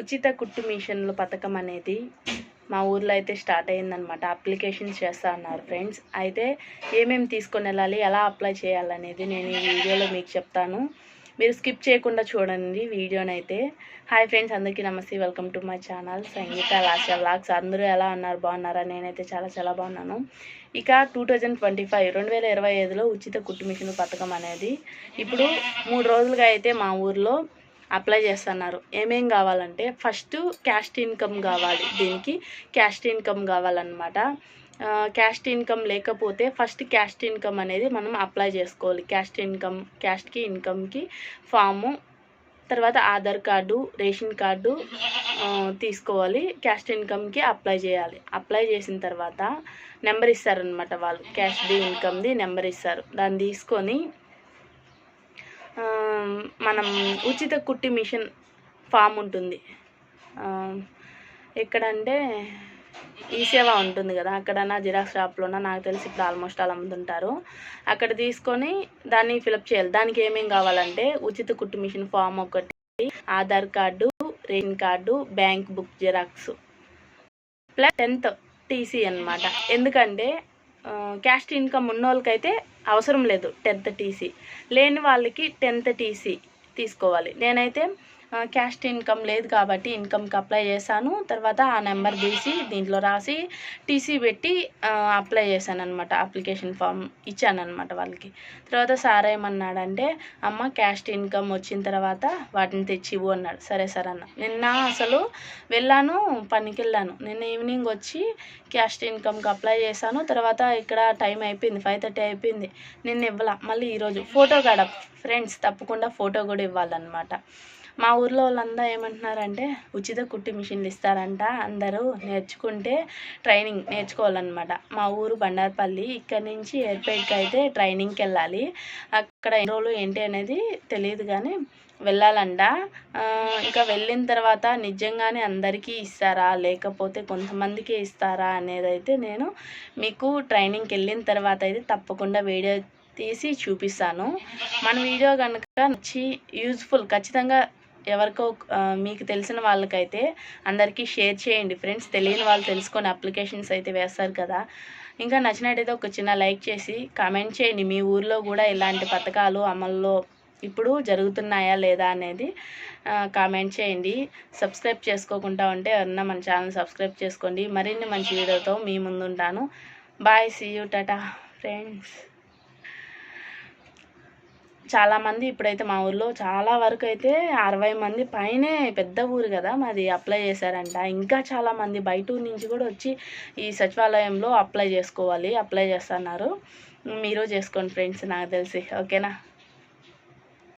ఉచిత కుట్టు మిషన్లు పథకం అనేది మా ఊర్లో అయితే స్టార్ట్ అయిందనమాట అప్లికేషన్స్ చేస్తా అన్నారు ఫ్రెండ్స్ అయితే ఏమేమి తీసుకొని వెళ్ళాలి ఎలా అప్లై చేయాలనేది నేను ఈ వీడియోలో మీకు చెప్తాను. మీరు స్కిప్ చేయకుండా చూడండి వీడియోనైతే. హాయ్ ఫ్రెండ్స్ అందరికీ నమస్తే. Welcome to my channel Sangeetha last vlogs. అందరూ ఎలా ఉన్నారు? బాగున్నారా? నేనైతే చాలా చాలా బాగున్నాను. ఇక టూ థౌజండ్ ట్వంటీ ఫైవ్ రెండు వేల ఇరవై ఐదులో ఉచిత కుట్టు మిషన్ పథకం అనేది ఇప్పుడు మూడు రోజులుగా అయితే మా ఊర్లో అప్లై చేస్తున్నారు. ఏమేం కావాలంటే ఫస్ట్ క్యాస్ట్ ఇన్కమ్ కావాలి దీనికి. క్యాస్ట్ ఇన్కమ్ కావాలన్నమాట. క్యాస్ట్ ఇన్కమ్ లేకపోతే ఫస్ట్ క్యాస్ట్ ఇన్కమ్ అనేది మనం అప్లై చేసుకోవాలి. క్యాస్ట్ ఇన్కమ్ క్యాస్ట్కి ఇన్కమ్కి ఫాము. తర్వాత ఆధార్ కార్డు రేషన్ కార్డు తీసుకోవాలి. క్యాస్ట్ ఇన్కమ్కి అప్లై చేయాలి. అప్లై చేసిన తర్వాత నెంబర్ ఇస్తారనమాట వాళ్ళు. క్యాష్ది ఇన్కమ్ది నెంబర్ ఇస్తారు. దాన్ని తీసుకొని మనం ఉచిత కుట్టి మిషన్ ఫామ్ ఉంటుంది. ఎక్కడంటే ఈ సేవ ఉంటుంది కదా అక్కడ నా జిరాక్స్ షాప్లోన? నాకు తెలిసి ఇప్పుడు ఆల్మోస్ట్ అలా అమ్ముతుంటారు అక్కడ తీసుకొని దాన్ని ఫిలప్ చేయాలి. దానికి ఏమేమి కావాలంటే ఉచిత కుట్టు మిషన్ ఫామ్ ఒకటి Aadhaar card ration card bank book xerox plus tenth TC అన్నమాట. ఎందుకంటే క్యాస్ట్ ఇన్కమ్ ఉన్న వాళ్ళకైతే అవసరం లేదు టెన్త్ టీసీ. లేని వాళ్ళకి టెన్త్ టీసీ తీసుకోవాలి. నేనైతే క్యాస్ట్ ఇన్కమ్ లేదు కాబట్టి ఇన్కమ్కి అప్లై చేశాను. తర్వాత ఆ నెంబర్ తీసి దీంట్లో రాసి టీసీ పెట్టి అప్లై చేశాను అనమాట అప్లికేషన్ ఫామ్ ఇచ్చాను అనమాట వాళ్ళకి. తర్వాత సార్ ఏమన్నాడంటే అమ్మ క్యాస్ట్ ఇన్కమ్ వచ్చిన తర్వాత వాటిని తెచ్చి అన్నాడు. సరే సార్ అన్న. నిన్న అసలు వెళ్ళాను పనికి వెళ్ళాను. నిన్న ఈవినింగ్ వచ్చి క్యాస్ట్ ఇన్కమ్కి అప్లై చేశాను. తర్వాత ఇక్కడ టైం అయిపోయింది ఫైవ్ థర్టీ అయిపోయింది. నిన్న ఇవ్వాల. మళ్ళీ ఈరోజు ఫోటో కాడ ఫ్రెండ్స్ తప్పకుండా ఫోటో కూడా ఇవ్వాలన్నమాట. మా ఊర్లో వాళ్ళందరూ ఏమంటున్నారంటే ఉచిత కుట్టి మిషన్లు ఇస్తారంట. అందరూ నేర్చుకుంటే ట్రైనింగ్ నేర్చుకోవాలన్నమాట. మా ఊరు బండార్పల్లి. ఇక్కడ నుంచి ఎయిర్పేట్కి అయితే ట్రైనింగ్కి వెళ్ళాలి. అక్కడ ఎన్ని రోజులు ఏంటి అనేది తెలియదు కానీ వెళ్ళాలంట. ఇంకా వెళ్ళిన తర్వాత నిజంగానే అందరికీ ఇస్తారా? లేకపోతే కొంతమందికే ఇస్తారా? అనేది అయితే నేను మీకు ట్రైనింగ్కి వెళ్ళిన తర్వాత అయితే తప్పకుండా వీడియో తీసి చూపిస్తాను. మన వీడియో కనుక నచ్చి యూజ్ఫుల్ ఖచ్చితంగా ఎవరికో మీకు తెలిసిన వాళ్ళకైతే అందరికీ షేర్ చేయండి. ఫ్రెండ్స్ తెలియని వాళ్ళు తెలుసుకొని అప్లికేషన్స్ అయితే వేస్తారు కదా. ఇంకా నచ్చినట్టయితే ఒక చిన్న లైక్ చేసి కామెంట్ చేయండి. మీ ఊర్లో కూడా ఇలాంటి పథకాలు అమల్లో ఇప్పుడు జరుగుతున్నాయా లేదా అనేది కామెంట్ చేయండి. సబ్స్క్రైబ్ చేసుకోకుండా ఉంటే ఎవరన్నా మన ఛానల్ సబ్స్క్రైబ్ చేసుకోండి. మరిన్ని మంచి వీడియోతో మీ ముందుంటాను. Bye see you tata friends. చాలామంది ఇప్పుడైతే మా ఊర్లో చాలా వరకు అయితే అరవై మంది పైనే పెద్ద ఊరు కదా మాది అప్లై చేశారంట. ఇంకా చాలామంది బయట ఊరు నుంచి కూడా వచ్చి ఈ సచివాలయంలో అప్లై చేసుకోవాలి అప్లై చేస్తున్నారు. మీరు చేసుకోండి ఫ్రెండ్స్ నాకు తెలిసి. ఓకేనా